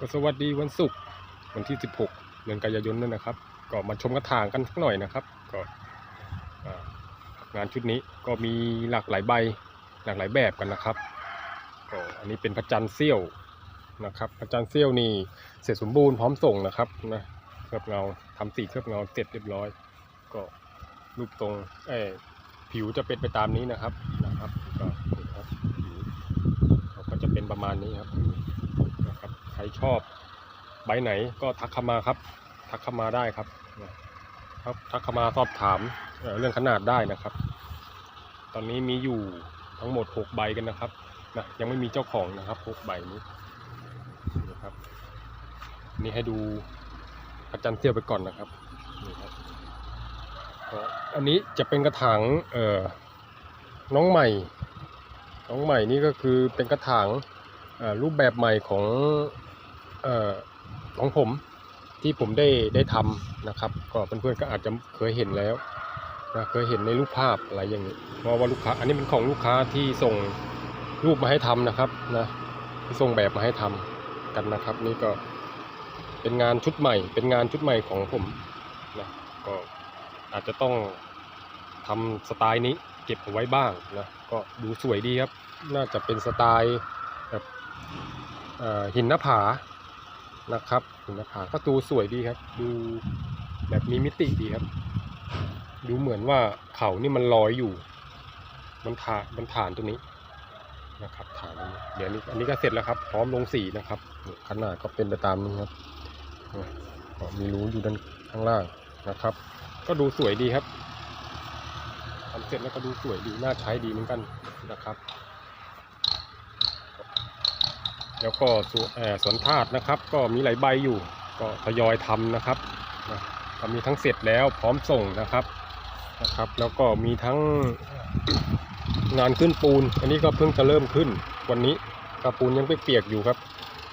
ก็สวัสดีวันศุกร์วันที่ 16 เดือนกันยายนนั่นนะครับ ก็มาชมกระถางกันสักหน่อยนะครับ ก็งานชุดนี้ก็มีหลากหลายใบหลากหลายแบบกันนะครับก็อันนี้เป็นพระจันทร์เสี้ยวนะครับพระจันทร์เสี้ยวนี่เสร็จสมบูรณ์พร้อมส่งนะครับนะเคลือบเงาทำสีเคลือบเงาเสร็จเรียบร้อย ก็รูปตรงเออผิวจะเป็นไปตามนี้นะครับนะครับก็ครับผิวเขาก็จะเป็นประมาณนี้ครับ ครับใครชอบใบไหนก็ทักเข้ามาครับ ทักเข้ามาได้ครับครับทักเข้ามาสอบถามเเรื่องขนาดได้นะครับ ตอนนี้มีอยู่ทั้งหมด 6 ใบกันนะครับนะยังไม่มีเจ้าของนะครับ6ใบนี้นะครับ นี่ให้ดูพระจันทร์เสี้ยวไปก่อนนะครับนี่ครับอันนี้จะเป็นกระถางเอ่อน้องใหม่ น้องใหม่นี่ก็คือเป็นกระถางรูปแบบใหม่ของ ของผมที่ผมได้ได้ทำนะครับ ก็เพื่อนๆก็อาจจะเคยเห็นแล้วนะเคยเห็นในรูปภาพอะไรอย่างนี้เพราะว่าลูกค้าอันนี้เป็นของลูกค้าที่ส่งรูปมาให้ทำนะครับนะที่ส่งแบบมาให้ทำกันนะครับ นี่ก็เป็นงานชุดใหม่ เป็นงานชุดใหม่ของผมนะก็อาจจะต้องทำสไตล์นี้เก็บเอาไว้บ้างนะก็ดูสวยดีครับ น่าจะเป็นสไตล์แบบหินหน้าผา นะครับหินหน้าผาก็ดูสวยดีครับ ดูแบบมีมิติดีครับ ดูเหมือนว่าเขานี่มันลอยอยู่ มันฐานมันฐานตัวนี้นะครับฐานนี้เดี๋ยวนี้อันนี้ก็เสร็จแล้วครับ พร้อมลงสีนะครับขนาดก็เป็นไปตามนี้ครับมีรูอยู่ด้านข้างล่างนะครับ ก็ดูสวยดีครับทำเสร็จแล้วก็ดูสวยดีน่าใช้ดีเหมือนกันนะครับ แล้วก็สวนธาตุนะครับ ก็มีหลายใบอยู่ ก็ทยอยทำนะครับก็มีทั้งเสร็จแล้วพร้อมส่งนะครับนะครับ แล้วก็มีทั้งงานขึ้นปูน อันนี้ก็เพิ่งจะเริ่มขึ้นวันนี้กระปูนยังเปียกๆอยู่ครับ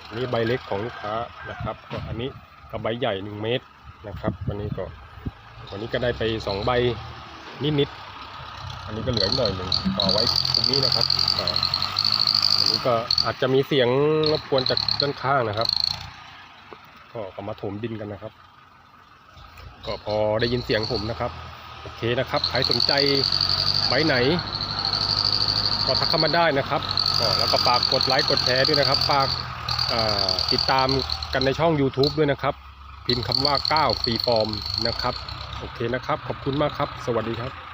อันนี้ใบเล็กของลูกค้านะครับก็อันนี้กับใบใหญ่หนึ่งเมตรนะครับ วันนี้ก็วันนี้ก็ได้ไปสองใบนิดๆอันนี้ก็เหลืออีกหน่อยหนึ่งต่อไว้ตรงนี้นะครับ นี้ก็อาจจะมีเสียงรบกวนจากด้านข้างนะครับ ก็ก็มาถมดินกันนะครับ ก็พอได้ยินเสียงผมนะครับ โอเคนะครับ ใครสนใจใบไหน ก็ทักเข้ามาได้นะครับก็แล้วก็ฝากกดไลค์กดแชร์ด้วยนะครับฝากติดตามกันในช่อง YouTube ด้วยนะครับ พิมพ์คำว่า9ฟรีฟอร์มนะครับ โอเคนะครับ ขอบคุณมากครับ สวัสดีครับ